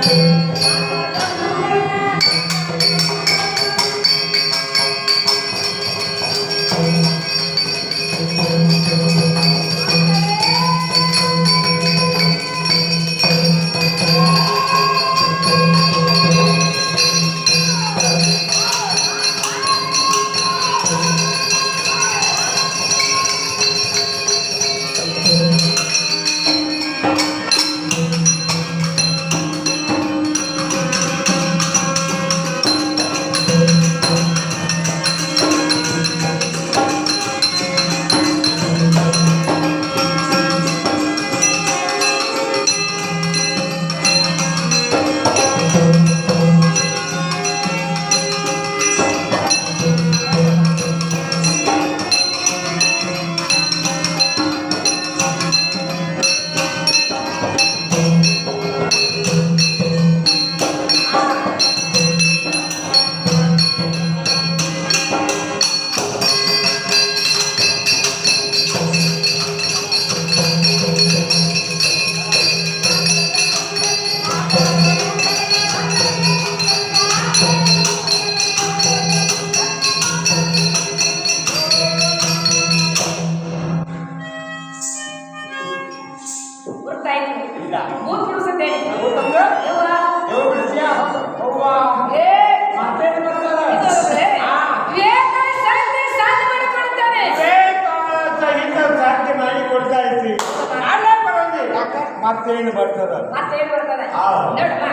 Thank you. ಮತ್ತೇನು ಬರ್ತದ ಮತ್ತೇನ್ ಬರ್ತದೆ ಆ. ನೋಡಮ್ಮ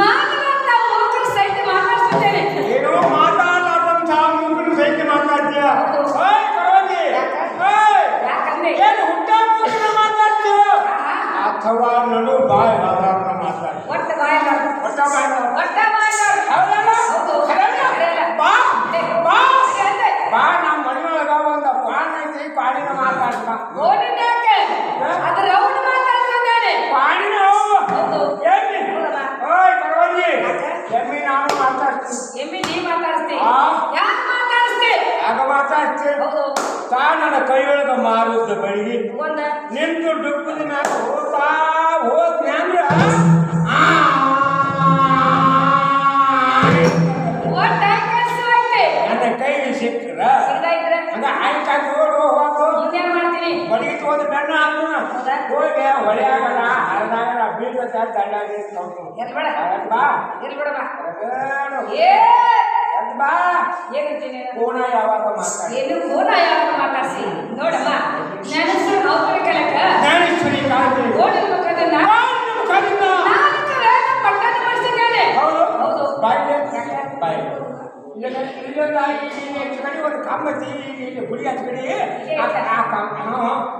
ಮಾತನಾಡ್ತಾ ಮೂಕರ ಸಹಿತ ಮಾತಾಡ್ಸುತ್ತೇನೆ ಏನೋ ಮಾತಾಡಲಾರ್ದಂತ ಮೂಗನ ಸಹಿತ ಮಾತಾಡ್ತೀಯ ಹೌದು. ಓಯ್ ಬರೋದಿ. ಓಯ್. ಯಾಕಂದ್ರೆ ಏನು ಹುಟ್ಟ ಮೂಗಿನ ಮಾತಾಡ್ತೀಯ ಆಹಾ, ಅಥವಾ ನಡು ಬಾಯ್ ಸಾಧಾರಣ ಮಾತಾಡಿ ಒಟ್ಟ ಬಾಯಿ ಮಾಡು. ಒಟ್ಟ ಬಾಯ್ ಮಾಡು. ಒಟ್ಟ ಬಾಯಿ ಮಾಡು. ಹೌದಲ್ಲ? ಹೌದು. ಖರೇನ? ಖರೇನ. ಬಾ ಏ, ಬಾ ಸರಿ ಅಂದೆ. ಬಾ ನಮ್ಮ ಮನೆಯೊಳಗ ಒಂದು ಪಾನ್ ಐತಿ ಪಾಣಿನ ಮಾತಾಡ್ತಾ ಓದಿನ ಯಾಕೆ ಅದು ರೌಂಡ್ ಮಾತಾಡ್ಸುತ್ತೇನೆ ಪಾಣಿನ ಹೋಗು ಹೌದು. ಎಮ್ಮಿ ಹೌದಮ್ಮ. ಓಯ್ ಪರವಾಗಿ ಯಾಕೆ? ಎಮ್ಮಿ ನಾನು ಮಾತಾಡ್ತೀನಿ ಎಮ್ಮಿ ನೀ ಮಾತಾಡಿಸ್ತಿ ಆ. ಯಾಕೆ ಮಾತಾಡಿಸ್ತಿ ಆಗ ಮಾತಾಡ್ತೀನಿ ಹೌದು ತಾ ನನ್ನ ಕೈಯೊಳಗ ಮಾರುದ ಬಳಿ ಒಂದ. ನಿಂತು ಡುಬ್ಬದ ಮ್ಯಾಲ ಹೋಗ್ತಾ ಹೋದ್ನೆ ಅಂದ್ರ ನನ್ನ ಕೈಗೆ ಸಿಕ್ಕ್ರ ಹಂಗ ಆಯ್ತಾಗಿ ಓಡು ಹೋಗು. ಮುಂದೇನ್ ಮಾಡ್ತೀನಿ? ಹೊಡಿಗೆ ತಗೊಂಡು ಬೆಣ್ಣ ಹಾಕೋಣ ಹೋಗಿ ಹೊಳೆ ಆಗಲ್ಲ ಹರಿದಾಗಲ್ಲ ಬೀಳ್ದ ದಂಡಾಗಿ ಎಲ್ ಬೇಡ? ಬಾ. ಎಲ್ ಬಿಡಮ್ಮ ಹೊರಗೇಳು. ಏ! ಎದ್ದು ಬಾ. ಏನಂತೀನಿ ಯಾವಾಗ ಮಾತಾಡಿ ಏನು ಫೋನ ಯಾವಾಗ ಮಾತಾಡ್ಸಿ ನೋಡಮ್ಮ ಕಲಕ ಜ್ಞಾನೇಶ್ವರಿ ಕಾಂತಿ ಓಡಿನ ಮುಖದ ನಾನು ಪಟ್ಟಣ ಮಾಡಿಸಿದ್ದೇನೆ ಹೌದು. ಹೌದು. ಬಾಯಿಲೆ ಬಾಯಿ ಕಡೆ ಒಂದು ಕಂಬ ಇಲ್ಲಿ ಗುಡಿ ಆ- ಕಂಬ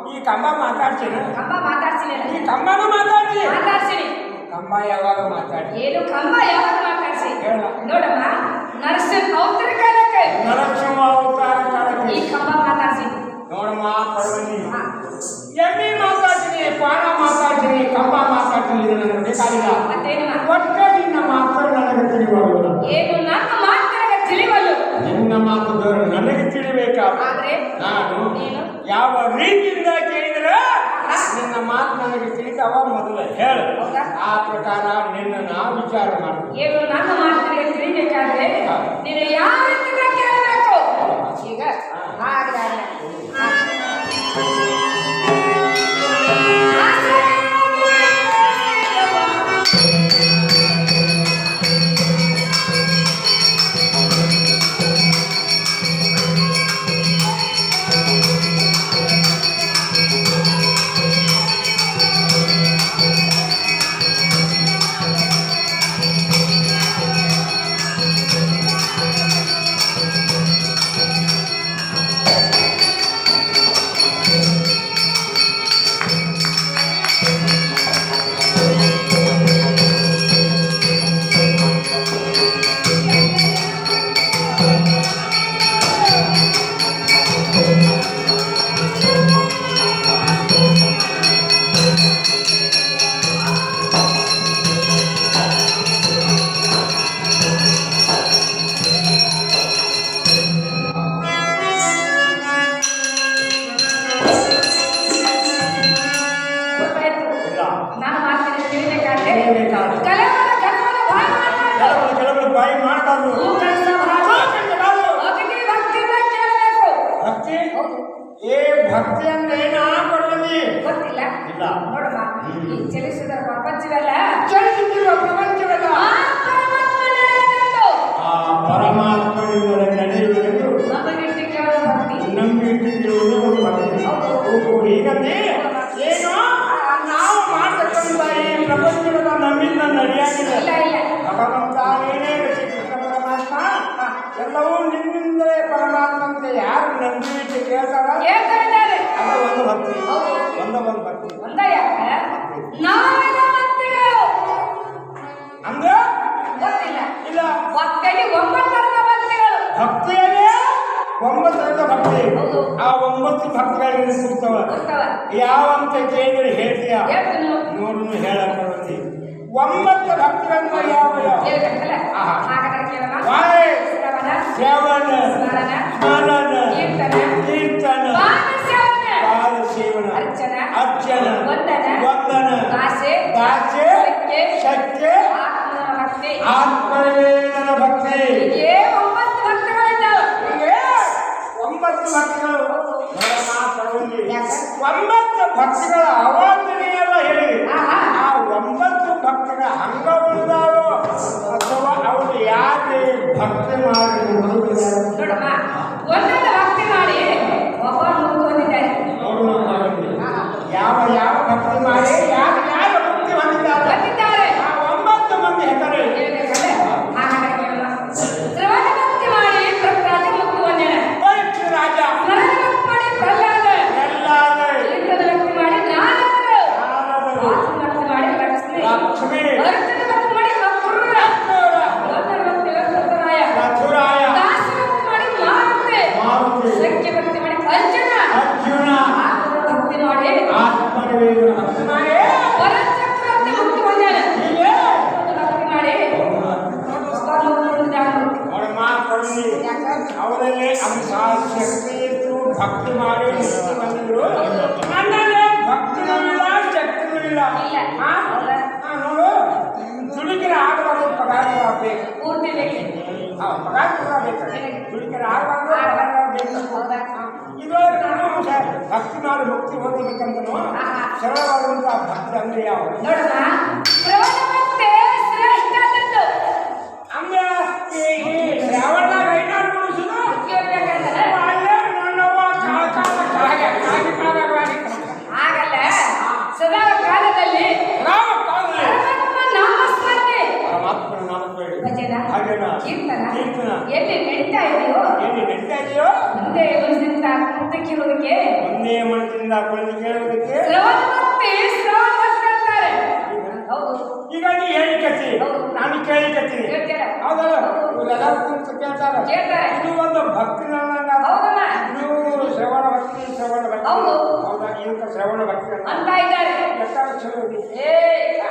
ಈ ಕಂಬ ಮಾತಾಡ್ತೀನಿ. ಕಂಬ ಮಾತಾಡ್ತೀನಿ ಈ ಕಂಬನ ಮಾತಾಡ್ತೀನಿ. ಮಾತಾಡ್ತೀನಿ. ಕಂಬ ಯಾವಾಗ ಮಾತಾಡಿ ಏನು ಕಂಬ ಯಾವಾಗ ಮಾತಾಡ್ಸಿ ಹೇಳ. ನೋಡಮ್ಮ ನರಸ ನೌಕರಿ ಕಾಲಕ್ಕೆ ನರಸಿಂಹ ಅವತಾರ ಕಾಲಕ್ಕೆ ಈ ಕಂಬ ಮಾತಾಡ್ಸಿ. ನೋಡಮ್ಮ ಪರ್ವನಿ ಹಾ. ಎಮ್ಮಿ ಮಾತಾಡ್ತೀನಿ ಪಾನ ಮಾತಾಡ್ತೀನಿ ಕಂಬ ಮಾತಾಡ್ತೀನಿ ನನಗೆ ಬೇಕಾಗಿಲ್ಲ. ಮತ್ತೇನು ಒಟ್ಟೆ ನಿನ್ನ ಮಾತು ನನಗೆ ಏನು? ಮಾತು ನನಗೆ ತಿಳಿಬೇಕಾ? ಆದ್ರೆ ನಾನು ಯಾವ ರೀತಿಯಿಂದ ಕೇಳಿದ್ರೆ ನಿನ್ನ ಮಾತು ನನಗೆ ತಿಳಿತಾವ? ಮೊದಲು ಹೇಳ. ಆ ಪ್ರಕಾರ ನಿನ್ನ ನಾ ವಿಚಾರ ಮಾಡ್ತೀನಿ ಏನು ನನ್ನ ಮಾತಿಗೆ ತಿಳಿಬೇಕಾದ್ರೆ ನೀನು ಯಾವ ರೀತಿ ಕೇಳಬೇಕು? ಈಗ ಹಾಗೆ ಏ ಭಕ್ತಿ ಅಂದ್ರೆ ಏನ ಕೊಡುವಲ್ಲಿ. ಗೊತ್ತಿಲ್ಲ. ಇಲ್ಲ. ನೋಡಮ್ಮ ಈ ಚಲಿಸಿದ ಪ್ರಪಂಚವೆಲ್ಲ. ಚಲಿಸುತ್ತಿರುವ ಪ್ರಪಂಚವೆಲ್ಲ. ಆ ಪರಮಾತ್ಮನಿಂದ ನಡೆಯುವುದೆಂದು ನಮಗಿಟ್ಟು ಕೇಳುವ ಭಕ್ತಿ. ಒಂದು ಭಕ್ತಿ. ಹೀಗಂದ್ರೆ ಏನು ನಾವು ಮಾಡತಕ್ಕಂಥ ಈ ಪ್ರಪಂಚವೆಲ್ಲ ನಮ್ಮಿಂದ ನಡೆಯಾಗಿದೆ. ಭಗವಂತ ಪರಮಾತ್ಮ ಎಲ್ಲವೂ ನಿನ್ನಿಂದಲೇ ಯಾರು ನಂಬಿಟ್ಟು ಕೇಳ್ತಾರ ಹೇಳ್ತಾ ಇದ್ದಾರೆ ಅದ ಒಂದು ಭಕ್ತಿ. ಒಂದ ಒಂದು ಭಕ್ತಿ. ಒಂದ ಯಾಕೆ? ನಾವಿನ ಭಕ್ತಿಗಳು. ಅಂದ್ರೆ? ಗೊತ್ತಿಲ್ಲ. ಇಲ್ಲ. ಭಕ್ತಿಯಲ್ಲಿ ಒಂಬತ್ತರದ ಭಕ್ತಿಗಳು. ಒಂಬತ್ತು ಭಕ್ತಿ. ಆ ಒಂಬತ್ತು ಭಕ್ತಿಗಳಿಗೆ ಸಿಗ್ತವ ಯಾವಂತ ಕೇಳಿದ್ರೆ ಹೇಳ್ತೀಯ? ನೋಡು ಹೇಳಕ್ಕೆ ಒಂಬತ್ತು ಭಕ್ತಿಗಳನ್ನ ಯಾವ ಯಾವ ಶ್ರವಣ. ಸ್ಮರಣ ಕೀರ್ತನ ಪಾದ ಸೇವನ ಅರ್ಚನ ವಂದನ ದಾಸೆ ದಾಸೆ ಶಕ್ತಿ ಆತ್ಮವೇದನ ಭಕ್ತಿ. ಒಂಬತ್ತು ಭಕ್ತಿಗಳು. ಒಂಬತ್ತು ಭಕ್ತಿಗಳ ಅವಾಂತನೆಯಲ್ಲ ಹೇಳಿ. ಆ ಒಂಬತ್ತು ಭಕ್ತಿಗಳ ಅಂಗವುಳ್ಳದಾವೋ ಅಥವಾ ಅವರು ಯಾರೇ ಭಕ್ತಿ ಮಾಡಿ ಭಕ್ತಿ ಮಾಡಿ ಮುಕ್ತಿ ಹೊಂದಬೇಕಂತನೂ ಸರಳವಾದಂತಹ ಭಕ್ತಿ ಅಂದ್ರೆ ಯಾವ ನೋಡಮ್ಮ ಶ್ರವಣ ಭಕ್ತಿ ಶ್ರೇಷ್ಠವಾದದ್ದು ಅಂದ್ರೆ ಈ ಈ ಶ್ರಾವಣದಾಗ ಐನಾರು ಮುಗಿಸುದು ಕೇಳ್ಬೇಕಂದ್ರೆ ಅಲ್ಲೇ ನನ್ನವ್ವ ಕಾಲ ಕಾಲ ಕಾಗೆ ಕಾಗೆ ಕಾಲ ಕಾಗೆ ಆಗಲ್ಲ ಸದಾ ಕಾಲದಲ್ಲಿ ಯಾವ ಕಾಲದಲ್ಲಿ ಪರಮಾತ್ಮ ನಾಮಸ್ಮರಣೆ ಪರಮಾತ್ಮನ ನಾಮಸ್ಮರಣೆ. ಭಜನ ಭಜನ, ಕೀರ್ತನ ಕೀರ್ತನ. ಎಲ್ಲಿ ನಡೀತಾ ಇದೆಯೋ ಎಲ್ಲಿ ನಡೀತಾ ಇದೆಯೋ ಮುಂದೆ ಮುಕ್ತಕ್ಕೆ ಹೋಗಕ್ಕೆ ಒಂದೇ ಮನಸ್ಸಿನಿಂದ ಕುಳಿತು ಕೇಳುವುದಕ್ಕೆ? ಹೌದು. ಈಗ ನೀ ಹೇಳಿಕತ್ತಿ ಹೌದು. ನಾನು ಕೇಳ್ತಾರೆ ಹೌದಲ್ಲ? ಇವರೆಲ್ಲರೂ ಕುಂತು ಕೇಳ್ತಾರೆ. ಇದು ಒಂದು ಭಕ್ತಿ ಇದು ಶ್ರವಣ ಭಕ್ತಿ ಶ್ರವಣ ಭಕ್ತಿ. ಹೌದು. ಹೌದಾ? ಇದಕ್ಕೆ ಶ್ರವಣ ಭಕ್ತಿ ಅಂತ ಇದ್ದಾರೆ. ಎಷ್ಟಾರು ಚಲೋ. ಏ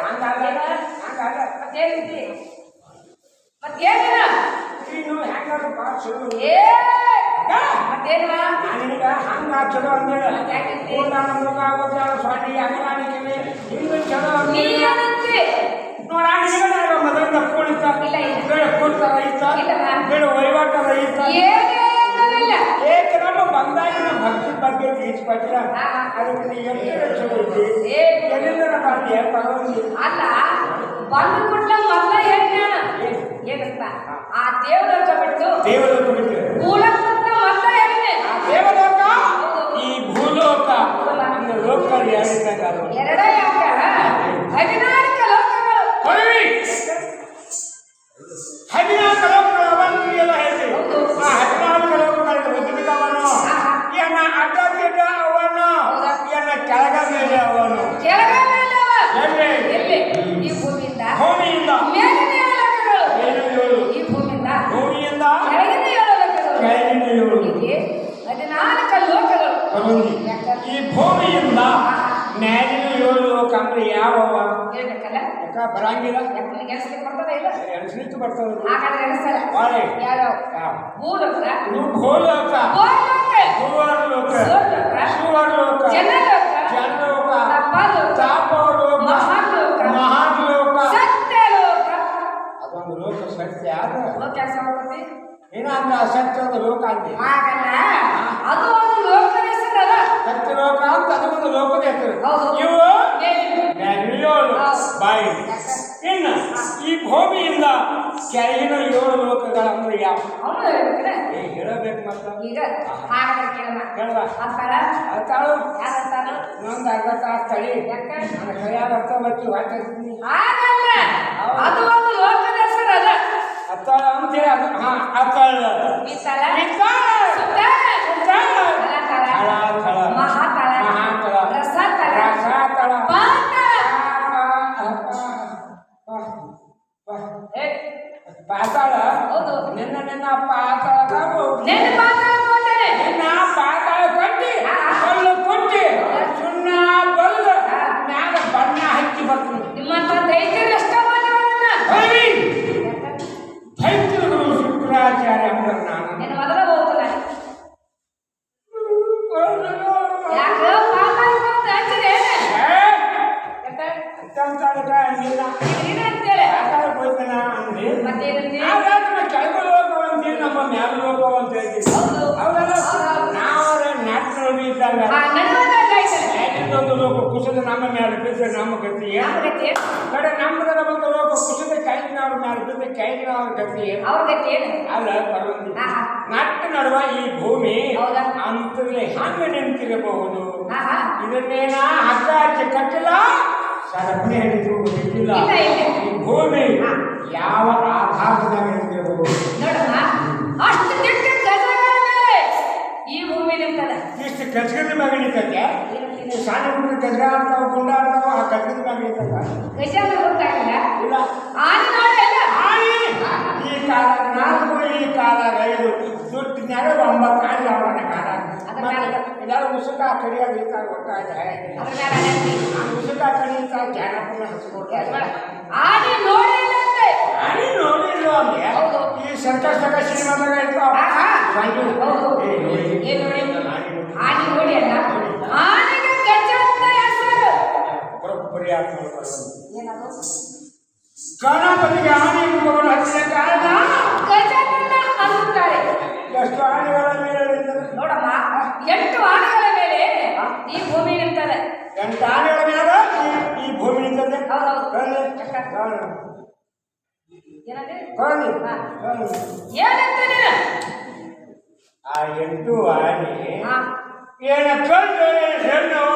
ಹಂಗಾಗಲ್ಲ ಹಂಗಾಗ ಮತ್ತೇನಿದೆ ಮತ್ತೇನಿಲ್ಲ. ನೀನು ಹೆಂಗಾದ್ರು ಭಾಳ ಚಲೋ. ಏ ಹಾ? ಮತ್ತೇನಿಲ್ಲ ನಾನಿಗ ಹಂಗ ಚಲೋ ಅಂದೇಳ ಕೂಡಾನ ಮೃಗ ಗೊತ್ತಾಳ ಸ್ವಾಮಿ ಅಗಲಾಣಿಕೆ ಹಿಂಗೆ ಚಲೋ ನೀ ಅಂದೇಳ ಏನಂತಿ ನೋಡ ನಿಗಡ ಮೊದಲಿಂದ ಕೂಡಿತ ಇಲ್ಲ, ಇಲ್ಲ. ಬೇಡ ಕೂಡ್ತ ರೈತ ಇಲ್ಲಮ್ಮ. ಬೇಡ ವಹಿವಾಟ ರೈತ ಏನೇನಿಲ್ಲ ಏಕ ನಮ್ಮ ಬಂದಾಗಿನ ಭಕ್ತಿ ಬಗ್ಗೆ ತಿಳಿಸ್ಕೊಟ್ಟಿಲ್ಲ ಹಾ. ಅದಕ್ಕೆ ನೀ ಎಷ್ಟು ಚಲೋ ಇದ್ದಿ ಏ ಎಲ್ಲಿಂದ ಬಂದಿ ಪರವಾಗಿ ಅಲ್ಲ ಬಂದು ಕುಟ್ಲ ಮೊದಲ ಹೇಳಿದ ಏನಂತ ಆ ದೇವಲೋಕ ಬಿಟ್ಟು ದೇವಲೋಕ ಬಿಟ್ಟು ಮೂಲಕ ಮೊದಲ ಹೇಳಿದೆ ಆ ದೇವಲೋಕ ಈ ಭೂಲೋಕ ಅಂದ್ರೆ ಲೋಕಲ್ಲಿ ಯಾರಿದ್ದಾಗ ಅದು ಎರಡ ಯಾಕ ಹದಿನಾಲ್ಕು ಲೋಕಗಳು ಹೊರವಿ ಹದಿನಾಲ್ಕು ಲೋಕಗಳು ಅವಂತಿ ಎಲ್ಲ ಹೇಳ್ತೀವಿ ಹೌದು. ಆ ಹದಿನಾಲ್ಕು ಲೋಕಗಳಿಗೆ ಒದಗಿದವನು ಎನ್ನ ಅಡ್ಡ ತಿಡ್ಡ ಅವನು ಎನ್ನ ಕೆಳಗ ಮೇಲೆ ಅವನು ಕೆಳಗ ಮೇಲವ ಎಲ್ಲಿ ಎಲ್ಲಿ ಈ ಭೂಮಿಯಿಂದ ಭೂಮಿಯಿಂದ ಮೇಲಿನ ಏಳು ಲೋಕಗಳು ಮೇಲಿನ ಏಳು ಈ ಭೂಮಿಯಿಂದ ಭೂಮಿಯಿಂದ ಕೆಳಗಿನ ಏಳು ಲೋಕಗಳು ಕೆಳಗಿನ ಏಳು ಹೀಗೆ ಹದಿನಾಲ್ಕು ಲೋಕಗಳು ಭೂಮಿ. ಈ ಭೂಮಿಯಿಂದ ಮ್ಯಾಲಿನ ಏಳು ಲೋಕ ಅಂದ್ರೆ ಯಾವ ಯಾಕ? ಬರಂಗಿಲ್ಲ? ಎಣಿಸ್ಲಿಕ್ಕೆ ಬರ್ತದ ಭೂಲೋಕ. ಭೂಲೋಕ. ಲೋಕ ಸುವರ್ಲೋಕ. ಜನಲೋಕ. ಜನಲೋಕ. ತಪಲೋಕ. ತಾಪಲೋಕ. ಮಹಾಲೋಕ. ಮಹಾಲೋಕ. ಸತ್ಯ ಲೋಕ ಕೆಲಸ ಮಾಡ್ತಿ ಏನೋ ಅಂದ್ರೆ ಅಸತ್ಯದ ಲೋಕ ಅಂತೆ ಹಾಗಲ್ಲ. ಅದು ಒಂದು ಲೋಕದ ಹೆಸರಲ್ಲ ಸತ್ಯ ಲೋಕ ಅಂತ ಅದು ಒಂದು ಲೋಕದ ಹೆಸರು. ಹೌದು. ಇವು. ಬಾಯಿ. ಇನ್ನು ಈ ಭೂಮಿಯಿಂದ ಕೆಳಗಿನ ಏಳು ಲೋಕಗಳ ಅಂದ್ರೆ ಯಾವ ಹೇಳಬೇಕು ಮತ್ತ. ಈಗ ಅತ್ತಾಳು ಯಾರಂತಾರ ಇನ್ನೊಂದು ಅರ್ಧ ತಾಸು ತಳಿ ನನ್ನ ಕೈಯಾಗ ಅರ್ಥ ಬರ್ತಿ ಹೊಟ್ಟಿರ್ತೀನಿ ಹಾಗಲ್ಲ. ಅದು ಒಂದು ಲೋಕದ ಹೆಸರಲ್ಲ ಅತ್ತಾಳ ಅಂತೇಳಿ ಅದು ಹಾ ಅತ್ತಾಳ ಕುಸಿದ ನಮ್ಮ ಮೇಲೆ ಬಿದ್ದ ನಮ್ಮ ಗತಿ ಕಡೆ ನಮ್ಮದರ ಒಂದು ಲೋಕ ಕುಸಿದ ಕೈಗಿನವ್ರ ಮೇಲೆ ಬಿದ್ದ ಕೈಗಿನವ್ರ ಗತಿ ಅಲ್ಲ ಹಾ. ನಟ್ಟ ನಡುವ ಈ ಭೂಮಿ ಹೌದಾ? ಅಂತರ್ಲೆ ಹಂಗ ನಿಂತಿರಬಹುದು. ಇದನ್ನೇನ ಹಗ್ಗ ಹಚ್ಚಿ ಕಟ್ಟಿಲ್ಲ ಸರಪಣಿ ಹಿಡಿದು ಬಿಟ್ಟಿಲ್ಲ. ಈ ಭೂಮಿ. ಯಾವ ಆಧಾರದಾಗ ನಿಂತಿರಬಹುದು ನೋಡಮ್ಮ ಅಷ್ಟು ಈ ಭೂಮಿ ನಿಂತದ ಇಷ್ಟು ಗಜಗದ ಮ್ಯಾಗ? ಈ ಸಣ್ಣ ಹುಡುಗರು ಆಡ್ತಾವ ಗುಂಡ ಆಡ್ತಾವ ಆ ಗಜಗದ ಮ್ಯಾಗ ನಿಂತೈತ ಗಜ ಅಂದ್ರೆ ಗೊತ್ತಾಗಿಲ್ಲ ಇಲ್ಲ. ಆನೆ ನೋಡಲ್ಲ ಈ ಕಾಲಾಗ ನಾಲ್ಕು ಈ ಕಾಲಾಗ ಐದು. ದುಡ್ಡಿನಾಗ ಒಂಬತ್ತು ಆಡಿ ಅವನ ಕಾಲ. ಎಲ್ಲರೂ ಮುಸುಕ ಕಡಿಯಾಗ ಇರ್ತಾರೆ ಜಾನಪದ ಹಚ್ಕೊಡ್ತಾರೆ ಆನೆ ನೋಡೇ ಇಲ್ಲ ಅಂತೆ ಆನಿ ನೋಡಿಲ್ಲ ಅಂದ್ರೆ ಹೌದು. ಈ ಸಂಕಷ್ಟಕ ಸಿನಿಮಾದಾಗ ಇರ್ತಾವ ಆಹಾ. ಸಂಜು. ಹೌದು. ಏ, ನೋಡಿ. ಏನ್ ನೋಡಿ? ಆನಿ ನೋಡಿ. ಆನೆ ನೋಡಿ ಅಲ್ಲ ಆನೆಗೆ ಗಜ ಅಂತ ಹೆಸರು ಬರೋಬ್ಬರಿ ಆತ್ ನೋಡ್ತಾರೆ. ಏನದು ಗಣಪತಿಗೆ ಆನೆ ಮಗಳು ಹಚ್ಚಿದ ಕಾರಣ ಗಜನ ಅನ್ನುತ್ತಾರೆ ಎಷ್ಟು ಆನೆಗಳ ಮೇಲೆ ನಿಂತದೆ? ನೋಡಮ್ಮ ಎಂಟು ಆನೆಗಳ ಮೇಲೆ ಈ ಭೂಮಿ ನಿಂತದೆ ಎಂಟು ಆ ಎಂಟು ಆನೆ. ಏನ ಕಂಡು ಹೆಣ್ಣವ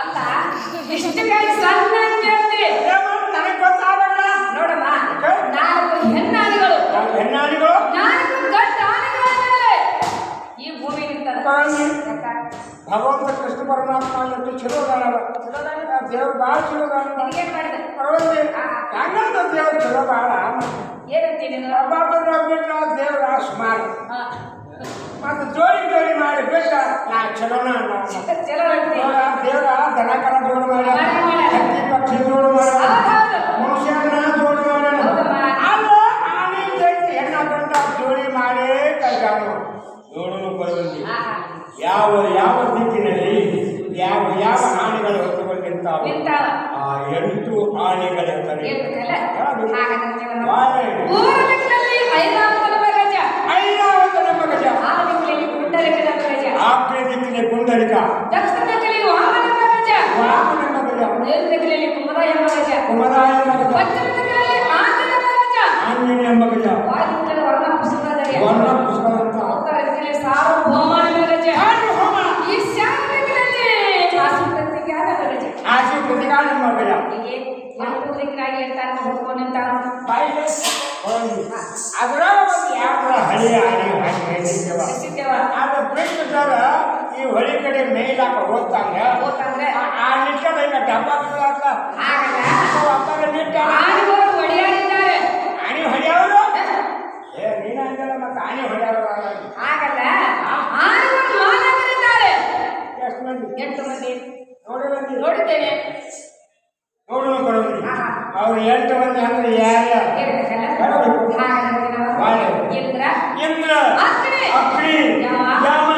ಅಲ್ಲ ಇಷ್ಟು ಕೈ ಸಣ್ಣ ಅಂತ ಹೇಳ್ತಿ. ನನಗೆ ಗೊತ್ತಾಗಲ್ಲ. ನೋಡಮ್ಮ ನಾಲ್ಕು ಹೆಣ್ಣಾರಿಗಳು ಹೆಣ್ಣಾರಿಗಳು ಹೆಣ್ಣಾಣಿಗಳು ಭೂಮಿ ನಿಂತದ ಕಾಣಿ. ಯಾಕ? ಭಗವಂತ ಕೃಷ್ಣ ಪರಮಾತ್ಮ ಎಷ್ಟು ಚಲೋ ಅದಾನವ. ಚಲೋದಾನ? ದೇವ್ರು ಭಾಳ ಚಲೋ ಅದಾನ. ನಿನಗೇನ್ ಮಾಡಿದೆ ಪರವಾಗಿ ಹೆಂಗಂತ ದೇವ್ರು ಚಲೋ ಭಾಳ ಏನಂತಿ ನೀನು ಒಬ್ಬೊಬ್ಬರ ಬಿಟ್ಟು ದೇವ್ರ ಸ್ಮಾರ್ಟ್ ಹಾ. ಮತ್ತೆ ಜೋಡಿ ಜೋಡಿ ಮಾಡಿ ಬಿಟ್ಟ ನಾ ಚಲೋನ ಅನ್ನೋ ಚಲೋ ಅಂತಿ ದೇವ್ರ ದೇವ್ರ ದನ ಕರ ಜೋಡು ಮಾಡಿ ಮಾಡಿ, ಮಾಡಿ. ಹಕ್ಕಿ ಪಕ್ಷಿ ಜೋಡು ಮಾಡಿ ಹೌದೌದು. ಮನುಷ್ಯರನ್ನ ಜೋಡು ಮಾಡಿ ಹೌದಮ್ಮ. ಅಲ್ಲ ಆನೆ ಜೈತಿ ಹೆಣ್ಣಾಗಂಟ ಜೋಡಿ ಮಾಡಿ ಕೈಗಾನು ನೋಡಲು ಬರುವಂತಿ ಹಾ. ಯಾವ ಯಾವ ದಿಕ್ಕಿನಲ್ಲಿ ಯಾವ ಯಾವ ಆನೆಗಳು ಹೊತ್ತುಕೊಂಡಿರ್ತಾವೆ ಆ ಎಂಟು ಆನೆಗಳ ಹೆಸರು ಹೇಳ್ಬೇಕಲ್ಲ ಯಾವುದು? ಹಾಗಾದ್ರೆ ಕೇಳೋಣ. ವಾಲೆ. ಮೂರು ದಿಕ್ಕಿನಲ್ಲಿ ಐರಾವತನ ಗಜ. ಐರಾವತ ನಮ್ಮ ಗಜ. ಆರು ದಿಕ್ಕಿನಲ್ಲಿ ಪುಂಡರಿಕನ ಗಜ. ಆಗ್ನೇಯ ದಿಕ್ಕಿನ ಕುಂಡಲಿಕ ದಕ್ಷಿಣ ದಿಕ್ಕಿನಲ್ಲಿ ವಾಮನ ವಾಮನ ಕುಮರಾಯ ನಮ್ಮ ಪಶ್ಚಿಮ ದಿಕ್ಕಿನಲ್ಲಿ ಆಂಜನೇಯ ಎಂಬ ಗಜ. ಎಂಟು ದಿಕ್ಕಿನಾಗಿ ಹೇಳ್ತಾರೆ ಹೊಡ್ಕೊಂಡು ನಿಂತಾರ ಬಾಯಿಲೆ ಒಂದು. ಅದ್ರಾಗ ಒಂದು ಯಾವ ಹಳೆಯ ಈ ಹೊಳಿ ಕಡೆ ಮೇಯ್ಲಾಕ ಹೋಗ್ತಾಂಗ. ಹೋತಂದ್ರೆ ಆ- ಆ ನಿಟ್ಟದ ಈಗ ಡಬ್ಬ ಆಗಲ್ಲ ಅಪ್ಪರ ನಿಟ್ಟ ಒಡೆಯಾಡಿದ್ದಾರೆ ಆನೆ ಹೊಡ್ಯಾವರು? ಏ ನೀನ ಅಂದಲ್ಲ ಮತ್ತೆ ಆನೆ ಹೊಡ್ಯಾವರು ಆಗಲ್ಲ ಎಷ್ಟು ಮಂದಿ? ಎಂಟು ಮಂದಿ. ನೋಡಿ ಮಂದಿ. ನೋಡಿದ್ದೇನೆ. ನೋಡು ಕೊಡೋದು ಹಾ. ಅವ್ರು ಎಂಟು ಮಂದಿ ಅಂದ್ರೆ ಯಾರ್ಯಾರು ಹೇಳ್ಬೇಕಲ್ಲ ಹೇಳಬೇಕು. ಹಾಗಾದ್ರೆ ನಾವು ಬಾಳೆ. ಇಂದ್ರ ಇಂದ್ರ ಅಗ್ನಿ, ಅಗ್ನಿ ಯಮ,